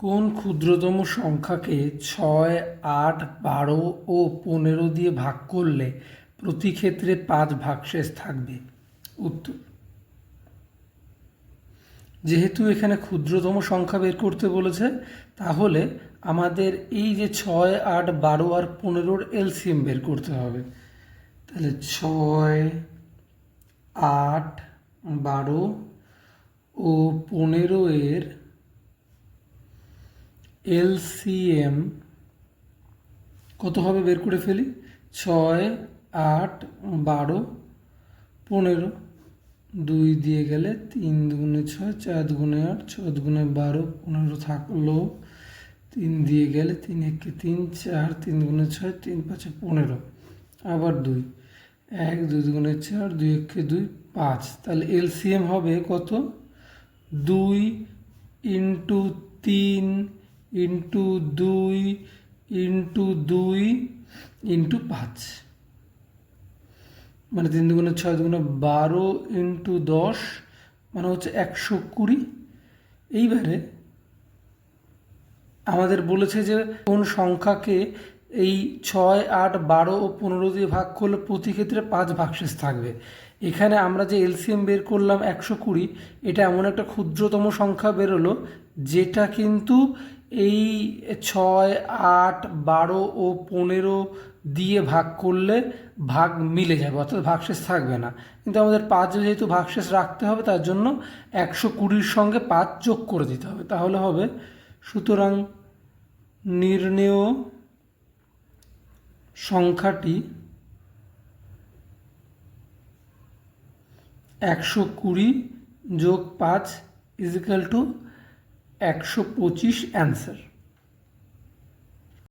কোন ক্ষুদ্রতম সংখ্যাকে ছয়, আট, বারো ও পনেরো দিয়ে ভাগ করলে প্রতি ক্ষেত্রে পাঁচ ভাগশেষ থাকবে? উত্তর। যেহেতু এখানে ক্ষুদ্রতম সংখ্যা বের করতে বলেছে, তাহলে আমাদের এই যে ছয়, আট, বারো আর পনেরোর এলসিএম বের করতে হবে। তাহলে ছয়, আট, বারো ও পনেরো এর এলসিএম, কত হবে বের করে ফেলি? ছয়, আট, বারো, পনেরো। দুই দিয়ে গেলে তিন দুগুণে ছয়, চার দুগুণে আট, ছয় দুগুণে বারো, পনেরো থাকল। তিন দিয়ে গেলে তিন একে তিন, চার, তিন দুগুণে ছয়, তিন পাঁচে পনেরো। আবার দুই। এক, দুই দুগুণে চার, দুই একে দুই, পাঁচ। তাহলে এলসিএম হবে কত? দুই ইন্টু তিন ইন্টু দুই ইন্টু দুই, ইন্টু পাঁচ। মানে তিন দুগুণে ছয় দুগুণে বারো ইন্টু দশ মানে হচ্ছে একশো কুড়ি। এইবারে আমাদের বলেছে যে কোন সংখ্যাকে এই ছয়, আট, বারো ও পনেরো দিয়ে ভাগ করলে প্রতি ক্ষেত্রে পাঁচ ভাগশেষ থাকবে। এখানে আমরা যে এলসিএম বের করলাম একশো কুড়ি, এটা এমন একটা ক্ষুদ্রতম সংখ্যা বেরোলো, যেটা কিন্তু এই ছয়, আট, বারো ও পনেরো দিয়ে ভাগ করলে ভাগ মিলে যাবে, অর্থাৎ ভাগশেষ থাকবে না। কিন্তু আমাদের পাঁচ যেহেতু ভাগশেষ রাখতে হবে, তার জন্য একশো কুড়ির সঙ্গে পাঁচ যোগ করে দিতে হবে। তাহলে হবে, সুতরাং নির্ণেয় সংখ্যাটি একশো কুড়ি যোগ পাঁচ ইজিক্যাল টু একশো পঁচিশ অ্যান্সার